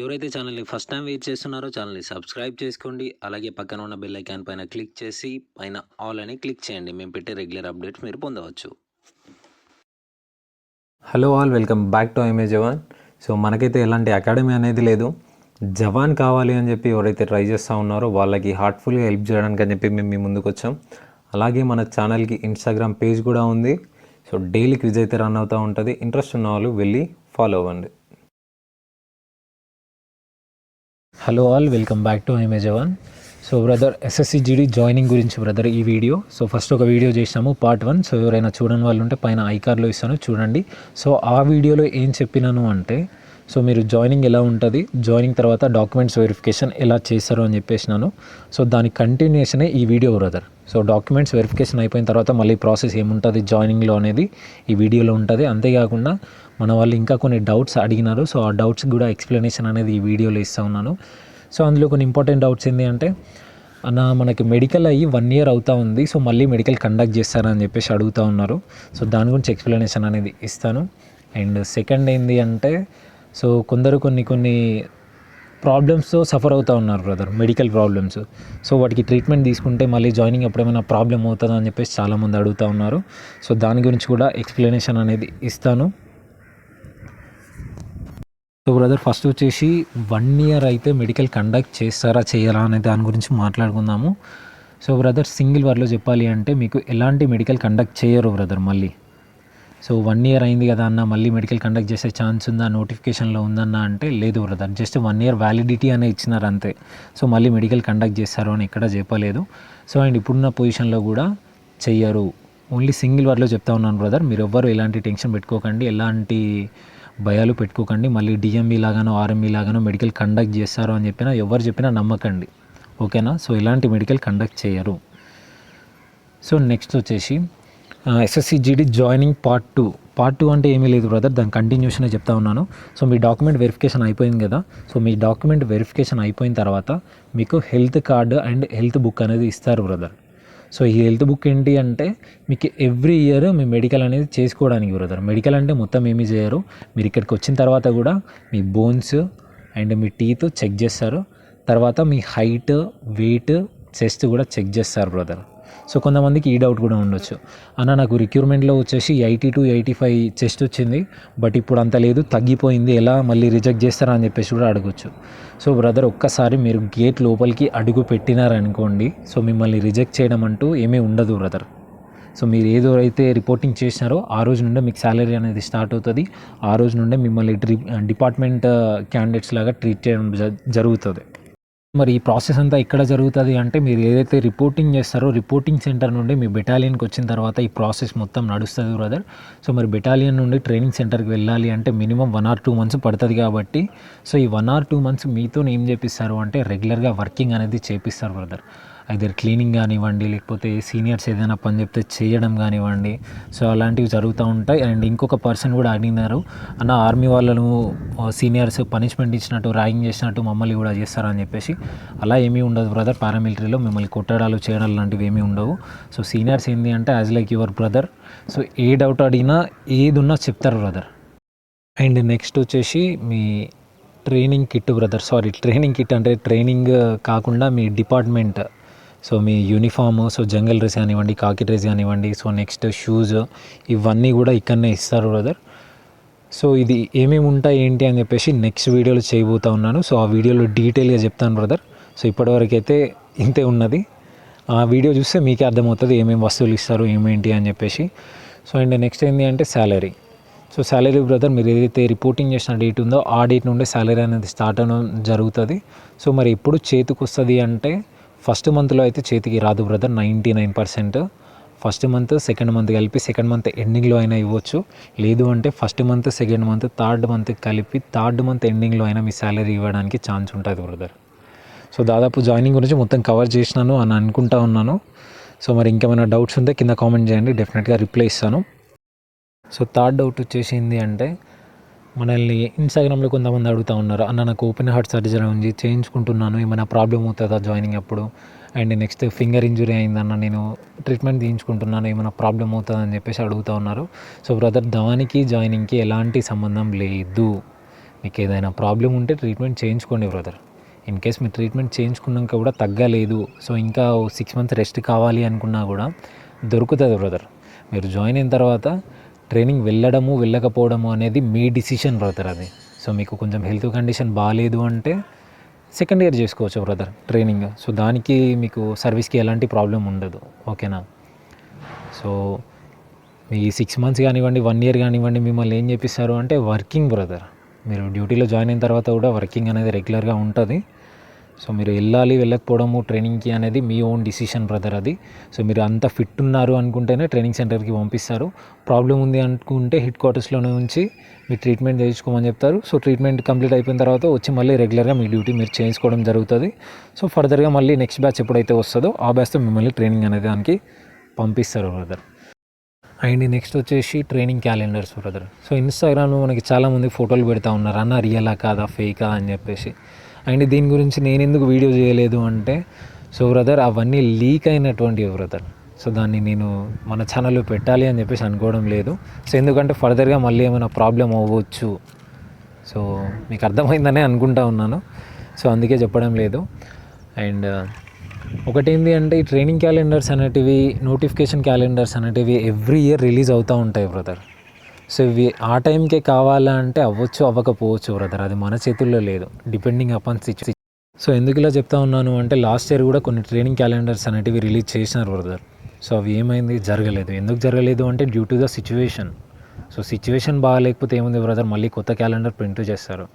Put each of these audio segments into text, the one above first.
ఎవరైతే ఛానల్ని first time wait చేస్తున్నారో ఛానల్ని సబ్స్క్రైబ్ చేసుకోండి. అలాగే పక్కన ఉన్న బెల్ ఐకాన్ పైన క్లిక్ చేసి పైన ఆల్ అని క్లిక్ చేయండి. మేము పెట్టే రెగ్యులర్ అప్డేట్స్ మీరు పొందవచ్చు. Hello all welcome back to I'm a Jawan so మనకైతే ఎలాంటి అకాడమీ అనేది లేదు. జవాన్ కావాలి అని చెప్పి ఎవరైతే ట్రై చేస్తూ ఉన్నారో వాళ్ళకి హార్ట్ఫుల్గా హెల్ప్ చేయడానికి అని చెప్పి మేము మీ ముందుకు వచ్చాం. అలాగే మన ఛానల్కి ఇన్స్టాగ్రామ్ పేజ్ కూడా ఉంది. సో డైలీ క్విజ్ అయితే రన్ అవుతూ ఉంటుంది. ఇంట్రెస్ట్ ఉన్న వాళ్ళు వెళ్ళి ఫాలో అవ్వండి. Hello all welcome back to I'm a Jawan so brother SSC GD joining గురించి బ్రదర్ ఈ వీడియో సో ఫస్ట్ ఒక వీడియో చేసినాము పార్ట్ వన్ సో ఎవరైనా చూడని వాళ్ళు ఉంటే పైన ఐకార్లో ఇస్తాను చూడండి. సో ఆ వీడియోలో ఏం చెప్పినాను అంటే సో మీరు జాయినింగ్ ఎలా ఉంటుంది? జాయినింగ్ తర్వాత డాక్యుమెంట్స్ వెరిఫికేషన్ ఎలా చేస్తారు అని చెప్పేసినాను. సో దాని కంటిన్యూషనే ఈ video brother so documents verification అయిపోయిన తర్వాత మళ్ళీ ప్రాసెస్ ఏముంటుంది జాయినింగ్లో అనేది ఈ వీడియోలో ఉంటుంది. అంతేకాకుండా మన వాళ్ళు ఇంకా కొన్ని డౌట్స్ అడిగినారు. సో ఆ డౌట్స్ కూడా ఎక్స్ప్లెనేషన్ అనేది ఈ వీడియోలో ఇస్తూ ఉన్నాను. సో అందులో కొన్ని ఇంపార్టెంట్ డౌట్స్ ఏంటి అంటే అన్న మనకి మెడికల్ అయ్యి వన్ ఇయర్ అవుతా ఉంది. సో మళ్ళీ మెడికల్ కండక్ట్ చేస్తారని చెప్పేసి అడుగుతూ ఉన్నారు. సో దాని గురించి ఎక్స్ప్లెనేషన్ అనేది ఇస్తాను. అండ్ సెకండ్ ఏంటి అంటే సో కొందరు కొన్ని కొన్ని ప్రాబ్లమ్స్తో సఫర్ అవుతూ ఉన్నారు బ్రదర్ మెడికల్ ప్రాబ్లమ్స్ సో వాటికి ట్రీట్మెంట్ తీసుకుంటే మళ్ళీ జాయినింగ్ అప్పుడు ఏమైనా ప్రాబ్లం అవుతుందా అని చెప్పేసి చాలామంది అడుగుతూ ఉన్నారు. సో దాని గురించి కూడా ఎక్స్ప్లెనేషన్ అనేది ఇస్తాను. సో బ్రదర్ ఫస్ట్ వచ్చేసి వన్ ఇయర్ అయితే మెడికల్ కండక్ట్ చేస్తారా చేయరా అనే దాని గురించి మాట్లాడుకుందాము. సో బ్రదర్ సింగిల్ వర్డ్లో చెప్పాలి అంటే మీకు ఎలాంటి మెడికల్ కండక్ట్ చేయరు బ్రదర్ మళ్ళీ? సో వన్ ఇయర్ అయింది కదా అన్న మళ్ళీ మెడికల్ కండక్ట్ చేసే ఛాన్స్ ఉందా నోటిఫికేషన్లో ఉందన్న అంటే లేదు brother. Just one year validity అనే ఇచ్చినారు అంతే. సో మళ్ళీ మెడికల్ కండక్ట్ చేస్తారు అని ఎక్కడ చెప్పలేదు. సో అండ్ ఇప్పుడున్న పొజిషన్లో కూడా చెయ్యరు. ఓన్లీ సింగిల్ వర్డ్లో చెప్తా ఉన్నాను బ్రదర్. మీరు ఎవ్వరు ఎలాంటి టెన్షన్ పెట్టుకోకండి ఎలాంటి భయాలు పెట్టుకోకండి. మళ్ళీ డిఎంఈ లాగానో ఆర్ఎంఈ లాగానో మెడికల్ కండక్ట్ చేస్తారు అని చెప్పినా ఎవరు చెప్పినా నమ్మకండి. ఓకేనా సో ఇలాంటి మెడికల్ కండక్ట్ చేయరు సో నెక్స్ట్ వచ్చేసి SSC GD joining part two part two అంటే ఏమీ లేదు బ్రదర్ దాని కంటిన్యూషనే చెప్తా ఉన్నాను. సో మీ డాక్యుమెంట్ వెరిఫికేషన్ అయిపోయింది కదా. సో మీ డాక్యుమెంట్ వెరిఫికేషన్ అయిపోయిన తర్వాత మీకు health card and health book అనేది ఇస్తారు బ్రదర్ సో ఈ హెల్త్ బుక్ ఏంటి అంటే మీకు ఎవ్రీ ఇయర్ మీ మెడికల్ అనేది చేసుకోవడానికి బ్రదర్ మెడికల్ అంటే మొత్తం ఏమీ చేయరు. మీరు ఇక్కడికి వచ్చిన తర్వాత కూడా మీ బోన్స్ అండ్ మీ టీత్ చెక్ చేస్తారు. తర్వాత మీ హైట్ వెయిట్ చెస్ట్ కూడా చెక్ చేస్తారు బ్రదర్ సో కొంతమందికి ఈ డౌట్ కూడా ఉండొచ్చు. అన్న నాకు రిక్రూట్మెంట్లో వచ్చేసి eighty to eighty five chest వచ్చింది. బట్ ఇప్పుడు అంత లేదు తగ్గిపోయింది. ఎలా మళ్ళీ రిజెక్ట్ చేస్తారా అని చెప్పేసి కూడా అడగొచ్చు. సో బ్రదర్ ఒక్కసారి మీరు గేట్ లోపలికి అడుగు పెట్టినారనుకోండి. సో మిమ్మల్ని రిజెక్ట్ చేయడం అంటూ ఏమీ ఉండదు బ్రదర్. సో మీరు ఏదో అయితే రిపోర్టింగ్ చేసినారో ఆ రోజు నుండే మీకు శాలరీ అనేది స్టార్ట్ అవుతుంది. ఆ రోజు నుండే మిమ్మల్ని డిపార్ట్మెంట్ క్యాండిడేట్స్ లాగా ట్రీట్ చేయడం జ- జరుగుతుంది. మరి ఈ ప్రాసెస్ అంతా ఎక్కడ జరుగుతుంది అంటే మీరు ఏదైతే రిపోర్టింగ్ చేస్తారో రిపోర్టింగ్ సెంటర్ నుండి మీ బెటాలియన్కి వచ్చిన తర్వాత ఈ ప్రాసెస్ మొత్తం నడుస్తుంది బ్రదర్ సో మరి బెటాలియన్ నుండి ట్రైనింగ్ సెంటర్కి వెళ్ళాలి అంటే minimum one or two months పడుతుంది కాబట్టి సో ఈ వన్ ఆర్ టూ మంత్స్ మీతో ఏం చేపిస్తారు అంటే రెగ్యులర్గా వర్కింగ్ అనేది చేపిస్తారు బ్రదర్ అయితే క్లీనింగ్ కానివ్వండి లేకపోతే సీనియర్స్ ఏదైనా పని చెప్తే చేయడం కానివ్వండి. సో అలాంటివి జరుగుతూ ఉంటాయి. అండ్ ఇంకొక పర్సన్ కూడా అడిగినారు అన్న ఆర్మీ వాళ్ళను సీనియర్స్ పనిష్మెంట్ ఇచ్చినట్టు ర్యాగింగ్ చేసినట్టు మమ్మల్ని కూడా చేస్తారని చెప్పేసి. అలా ఏమీ ఉండదు బ్రదర్ పారామిలిటరీలో మిమ్మల్ని కొట్టడాలు చేయడాలు లాంటివి ఏమీ ఉండవు. సో సీనియర్స్ ఏంటి అంటే as like your brother so A doubt అడిగినా ఏది ఉన్నా చెప్తారు బ్రదర్ అండ్ నెక్స్ట్ వచ్చేసి మీ training kit brother sorry training kit అంటే ట్రైనింగ్ కాకుండా మీ డిపార్ట్మెంట్ సో మీ యూనిఫామ్ సో జంగల్ డ్రెస్ కానివ్వండి కాకి డ్రెస్ కానివ్వండి సో నెక్స్ట్ షూస్ ఇవన్నీ కూడా ఇక్కడనే ఇస్తారు బ్రదర్ సో ఇది ఏమేమి ఉంటాయి ఏంటి అని చెప్పేసి నెక్స్ట్ వీడియోలో చేయబోతా ఉన్నాను. సో ఆ వీడియోలో డీటెయిల్గా చెప్తాను బ్రదర్ సో ఇప్పటివరకు అయితే ఇంతే ఉన్నది. ఆ వీడియో చూస్తే మీకే అర్థమవుతుంది ఏమేమి వస్తువులు ఇస్తారు ఏమేంటి అని చెప్పేసి. సో అండ్ నెక్స్ట్ ఏంటి అంటే శాలరీ సో శాలరీ బ్రదర్ మీరు ఏదైతే రిపోర్టింగ్ చేసిన డేట్ ఉందో ఆ డేట్ నుండి శాలరీ అనేది స్టార్ట్ అవడం జరుగుతుంది. సో మరి ఎప్పుడు చేతికి వస్తుంది అంటే ఫస్ట్ మంత్లో అయితే చేతికి రాదు brother ninety nine percent. First month second month కలిపి సెకండ్ మంత్ ఎండింగ్లో అయినా ఇవ్వచ్చు. లేదు అంటే first month second month third month కలిపి థర్డ్ మంత్ ఎండింగ్లో అయినా మీ శాలరీ ఇవ్వడానికి ఛాన్స్ ఉంటుంది బ్రదర్. సో దాదాపు జాయినింగ్ గురించి మొత్తం కవర్ చేసినాను అని అనుకుంటా ఉన్నాను. సో మరి ఇంకేమైనా డౌట్స్ ఉంటే కింద కామెంట్ చేయండి. డెఫినెట్గా రిప్లై ఇస్తాను. సో థర్డ్ డౌట్ వచ్చేసింది అంటే మనల్ని ఇన్స్టాగ్రామ్లో కొంతమంది అడుగుతూ ఉన్నారు అన్న నాకు ఓపెన్ హార్ట్ సర్జరీ ఉంది చేయించుకుంటున్నాను ఏమైనా ప్రాబ్లం అవుతుందా జాయినింగ్ అప్పుడు? అండ్ నెక్స్ట్ ఫింగర్ ఇంజురీ అయిందన్న నేను ట్రీట్మెంట్ తీయించుకుంటున్నాను ఏమైనా ప్రాబ్లం అవుతుందని చెప్పేసి అడుగుతూ ఉన్నారు. సో బ్రదర్ దానికి జాయినింగ్కి ఎలాంటి సంబంధం లేదు. మీకు ఏదైనా ప్రాబ్లం ఉంటే ట్రీట్మెంట్ చేయించుకోండి బ్రదర్ ఇన్ కేస్ మీరు ట్రీట్మెంట్ చేయించుకున్నాక కూడా తగ్గలేదు. సో ఇంకా సిక్స్ మంత్స్ రెస్ట్ కావాలి అనుకున్నా కూడా దొరుకుతుంది బ్రదర్ మీరు జాయిన్ అయిన తర్వాత ట్రైనింగ్ వెళ్ళడము వెళ్ళకపోవడము అనేది మీ డిసిషన్ బ్రదర్ అది. సో మీకు కొంచెం హెల్త్ కండిషన్ బాగాలేదు అంటే సెకండ్ ఇయర్ చేసుకోవచ్చు బ్రదర్ ట్రైనింగ్ సో దానికి మీకు సర్వీస్కి ఎలాంటి ప్రాబ్లం ఉండదు. ఓకేనా సో మీ సిక్స్ మంత్స్ కానివ్వండి వన్ ఇయర్ కానివ్వండి మిమ్మల్ని ఏం చేపిస్తారు అంటే వర్కింగ్ బ్రదర్ మీరు డ్యూటీలో జాయిన్ అయిన తర్వాత కూడా వర్కింగ్ అనేది రెగ్యులర్గా ఉంటుంది. సో మీరు వెళ్ళాలి వెళ్ళకపోవడము ట్రైనింగ్కి అనేది మీ ఓన్ డిసిషన్ బ్రదర్ అది. సో మీరు అంత ఫిట్ ఉన్నారు అనుకుంటేనే ట్రైనింగ్ సెంటర్కి పంపిస్తారు. ప్రాబ్లం ఉంది అనుకుంటే హిట్ క్వార్టర్స్లోనే ఉంచి మీరు ట్రీట్మెంట్ చేయించుకోమని చెప్తారు. సో ట్రీట్మెంట్ కంప్లీట్ అయిపోయిన తర్వాత వచ్చి మళ్ళీ రెగ్యులర్గా మీ డ్యూటీ మీరు చేయించుకోవడం జరుగుతుంది. సో ఫర్దర్గా మళ్ళీ నెక్స్ట్ బ్యాచ్ ఎప్పుడైతే వస్తుందో ఆ బ్యాచ్తో మిమ్మల్ని ట్రైనింగ్ అనేది దానికి పంపిస్తారు బ్రదర్. అండ్ నెక్స్ట్ వచ్చేసి ట్రైనింగ్ క్యాలెండర్స్ బ్రదర్. సో ఇన్స్టాగ్రామ్లో మనకి చాలామంది ఫోటోలు పెడతా ఉన్నారు. అన్న రియలా కాదా ఫేకా అని చెప్పేసి. అండ్ దీని గురించి నేను ఎందుకు వీడియో చేయలేదు అంటే సో బ్రదర్ అవన్నీ లీక్ అయినటువంటివి బ్రదర్ సో దాన్ని నేను మన ఛానల్లో పెట్టాలి అని చెప్పేసి అనుకోవడం లేదు. సో ఎందుకంటే ఫర్దర్గా మళ్ళీ ఏమైనా ప్రాబ్లం అవ్వచ్చు. సో మీకు అర్థమైందనే అనుకుంటా ఉన్నాను. సో అందుకే చెప్పడం లేదు. అండ్ uh, ఒకటేంది అంటే ఈ ట్రైనింగ్ క్యాలెండర్స్ అనేటివి నోటిఫికేషన్ క్యాలెండర్స్ అనేటివి ఎవ్రీ ఇయర్ రిలీజ్ అవుతూ ఉంటాయి బ్రదర్ సో ఇవి ఆ టైంకే కావాలా అంటే అవ్వచ్చు అవ్వకపోవచ్చు బ్రదర్ అది మన చేతుల్లో లేదు. డిపెండింగ్ అపాన్ సిచ్యువేషన్ సో ఎందుకు ఇలా చెప్తా ఉన్నాను అంటే లాస్ట్ ఇయర్ కూడా కొన్ని ట్రైనింగ్ క్యాలెండర్స్ అనేటివి రిలీజ్ చేసినారు బ్రదర్ సో అవి ఏమైంది? జరగలేదు. ఎందుకు జరగలేదు అంటే due to the situation so situation బాగాలేకపోతే ఏముంది బ్రదర్ మళ్ళీ కొత్త క్యాలెండర్ ప్రింట్ చేస్తారు.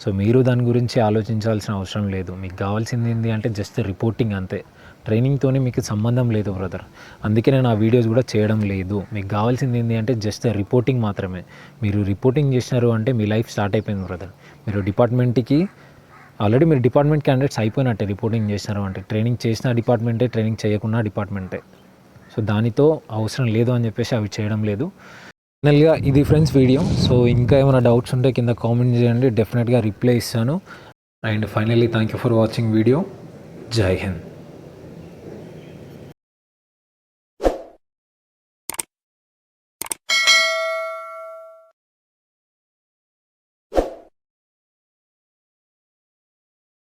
సో మీరు దాని గురించి ఆలోచించాల్సిన అవసరం లేదు. మీకు కావాల్సింది ఏంటి అంటే జస్ట్ రిపోర్టింగ్ అంతే. ట్రైనింగ్తోనే మీకు సంబంధం లేదు బ్రదర్. అందుకే నేను ఆ వీడియోస్ కూడా చేయడం లేదు. మీకు కావాల్సింది ఏంటి అంటే జస్ట్ రిపోర్టింగ్ మాత్రమే. మీరు రిపోర్టింగ్ చేసినారు అంటే మీ లైఫ్ స్టార్ట్ అయిపోయింది బ్రదర్. మీరు డిపార్ట్మెంట్కి ఆల్రెడీ మీరు డిపార్ట్మెంట్ క్యాండిడేట్స్ అయిపోయినట్టే రిపోర్టింగ్ చేసినారు అంటే. ట్రైనింగ్ చేసిన డిపార్ట్మెంటే ట్రైనింగ్ చేయకున్న డిపార్ట్మెంటే. సో దానితో అవసరం లేదు అని చెప్పేసి అవి చేయడం లేదు. ఫైనల్గా ఇది ఫ్రెండ్స్ వీడియో సో ఇంకా ఏమైనా డౌట్స్ ఉంటే కింద కామెంట్ చేయండి. డెఫినెట్గా రిప్లై ఇస్తాను. And finally thank you for watching video జై హింద్